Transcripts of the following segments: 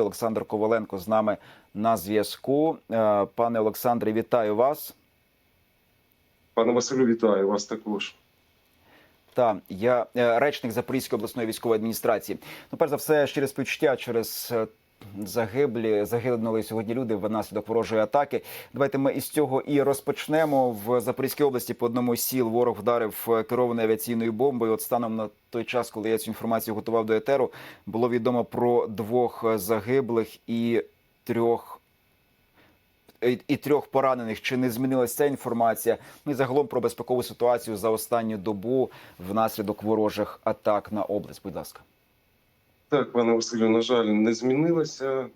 Олександр Коваленко з нами на зв'язку. Е, Пане Олександре, вітаю вас. Пане Василю, вітаю вас також. Та я е, речник Запорізької обласної військової адміністрації. Ну, перш за все, через співчуття через е, загиблі загинули сьогодні люди внаслідок ворожої атаки. Давайте ми із цього і розпочнемо. В Запорізькій області по одному з сіл ворог вдарив е, керованою авіаційною бомбою. От станом на той час, коли я цю інформацію готував до етеру, було відомо про двох е, загиблих і трьох. і- трьох поранених чи не змінилася ця інформація? Ну і загалом про безпекову ситуацію за останню добу внаслідок ворожих атак на область. Будь ласка. Так, пане Василю, на жаль, не змінилася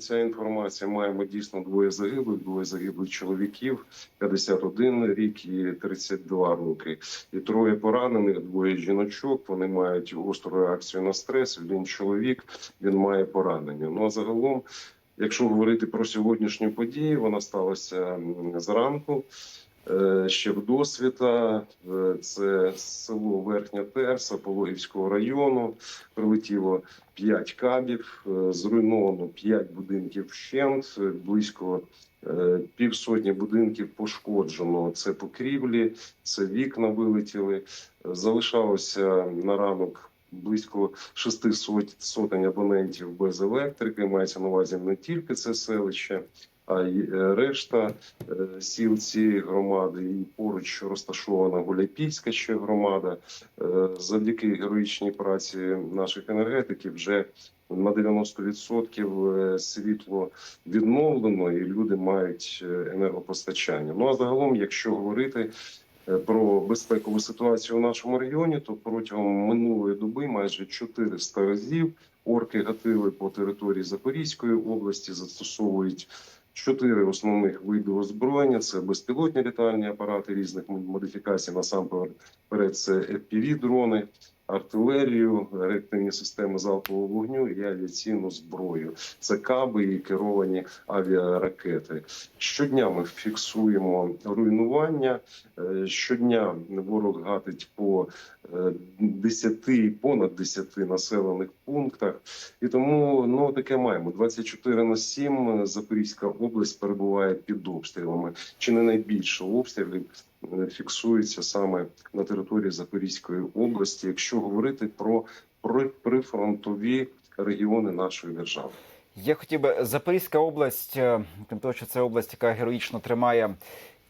ця інформація. Маємо дійсно двоє загиблих, двоє загиблих чоловіків, 51 рік і 32 роки. І троє поранених, двоє жіночок. Вони мають гостру реакцію на стрес. Він чоловік, він має поранення. Ну а загалом, якщо говорити про сьогоднішню подію, вона сталася зранку. Ще в досвіта Е, це село Верхня Терса Пологівського району. Прилетіло 5 кабів, е, зруйновано 5 будинків вщент, е, близько півсотні будинків пошкоджено. Це покрівлі, це вікна вилетіли. Залишалося на ранок. Близько шести сот- сотень абонентів без електрики. Мається на увазі не тільки це селище, а й е, решта е, сіл цієї громади. І поруч розташована Гуляйпільська ще громада. Е, Завдяки героїчній праці наших енергетиків вже на 90% е, світло відновлено, і люди мають енергопостачання. Ну а загалом, якщо говорити про безпекову ситуацію у нашому регіоні, то протягом минулої доби майже 400 разів орки гатили по території Запорізької області, застосовують. Чотири основних види озброєння: це безпілотні літальні апарати різних модифікацій. Насамперед, це fpv дрони, артилерію, реактивні системи залпового вогню і авіаційну зброю. Це каби і керовані авіаракети. Щодня ми фіксуємо руйнування. Е, Щодня ворог гатить по 10 і понад 10 населених пунктах. І тому ну таке маємо 24 на 7 Запорізька область перебуває під обстрілами. Чи не найбільше обстрілів е, фіксується саме на території Запорізької області, якщо говорити про при- прифронтові регіони нашої держави. Я хотів би Запорізька область, е, крім того, що це область, яка героїчно тримає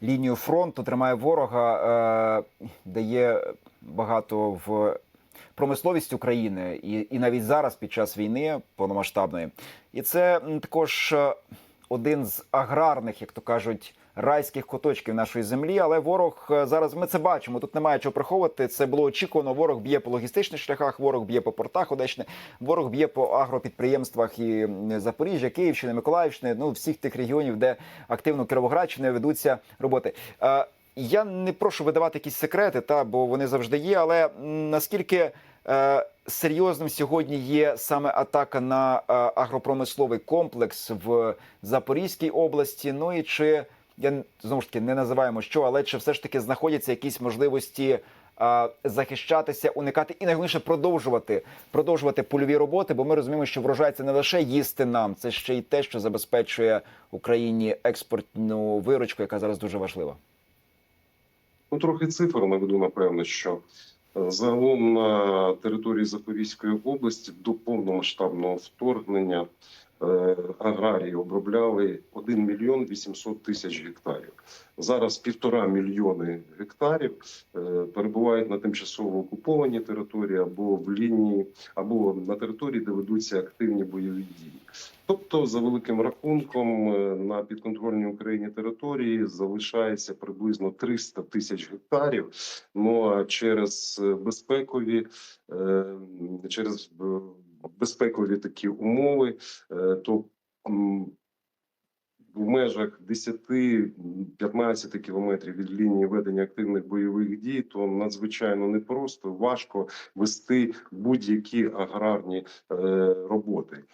лінію фронту, тримає ворога, е, дає багато в промисловість України, і, і навіть зараз, під час війни повномасштабної. І це також е, один з аграрних, як то кажуть. Райських куточків нашої землі, але ворог е, зараз ми це бачимо. Тут немає чого приховувати. Це було очікувано. Ворог б'є по логістичних шляхах, ворог б'є по портах Одещини, ворог б'є по агропідприємствах і Запоріжжя, Київщини, Миколаївщини, ну всіх тих регіонів, де активно Кіровоградщини ведуться роботи. Е, Я не прошу видавати якісь секрети, та бо вони завжди є. Але наскільки е, серйозним сьогодні є саме атака на е, агропромисловий комплекс в Запорізькій області? Ну і чи я знову ж таки не називаємо що, але чи все ж таки знаходяться якісь можливості а, захищатися, уникати і найголовніше продовжувати продовжувати польові роботи? Бо ми розуміємо, що врожай це не лише їсти нам, це ще й те, що забезпечує Україні експортну виручку, яка зараз дуже важлива. Ну, трохи цифр наведу, напевно, що е, загалом на території Запорізької області до повномасштабного вторгнення аграрії обробляли 1 мільйон 800 тисяч гектарів. Зараз півтора мільйони гектарів е, перебувають на тимчасово окупованій території або в лінії, або на території, де ведуться активні бойові дії. Тобто, за великим рахунком, е, на підконтрольній Україні території залишається приблизно 300 тисяч гектарів. Ну а через е, безпекові е, через е, безпекові такі умови, е, то в межах 10-15 кілометрів від лінії ведення активних бойових дій, то надзвичайно непросто, важко вести будь-які аграрні е, роботи.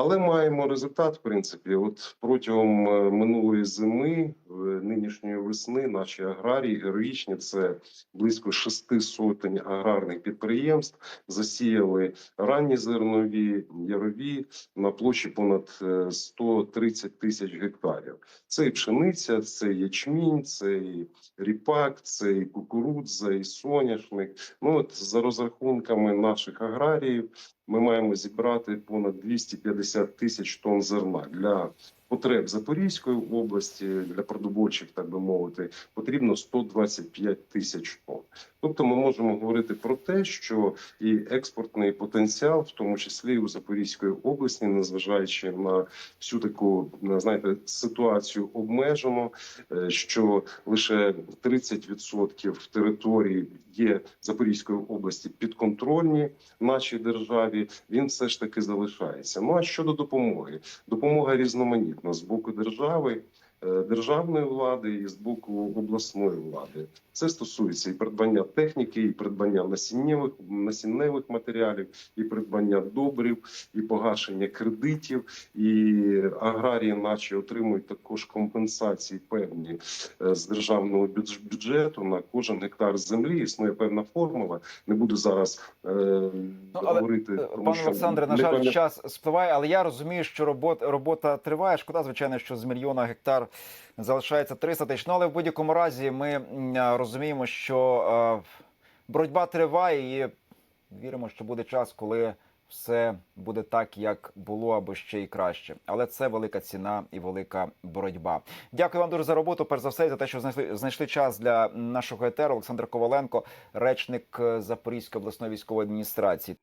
Але маємо результат, в принципі. От протягом е, минулої зими, е, нинішньої весни, наші аграрії героїчні це близько шести сотень аграрних підприємств засіяли ранні зернові, ярові на площі понад е, 130 тисяч гектарів. Це і пшениця, це і ячмінь, це і ріпак, це і кукурудза, і соняшник. Ну от за розрахунками наших аграріїв, ми маємо зібрати понад 250 тисяч тонн зерна для потреб Запорізької області для продовольчих, так би мовити, потрібно 125 тисяч тонн. Тобто, ми можемо говорити про те, що і експортний потенціал, в тому числі у Запорізької області, незважаючи на всю таку на, знаєте ситуацію обмежено, е, що лише 30% території є Запорізької області підконтрольні нашій державі. Він все ж таки залишається. Ну а щодо допомоги, допомога різноманітна з боку держави. Е, Державної влади і з боку обласної влади це стосується і придбання техніки, і придбання насіннєвих насінневих матеріалів, і придбання добрив, і погашення кредитів. І аграрії, наші отримують також компенсації певні е, з державного бюджету на кожен гектар землі. Існує певна формула. Не буду зараз е, але, говорити. Е, тому Пане Олександре, на жаль, пам'ятаю. час спливає, але я розумію, що робота, робота триває. Шкода, звичайно, що з мільйона гектар залишається 300 тисяч. Ну, але в будь-якому разі ми розуміємо, що е, боротьба триває, і віримо, що буде час, коли все буде так, як було, або ще й краще. Але це велика ціна і велика боротьба. Дякую вам дуже за роботу. Перш за все, за те, що знайшли знайшли час для нашого етеру. Олександр Коваленко, речник е, Запорізької обласної військової адміністрації.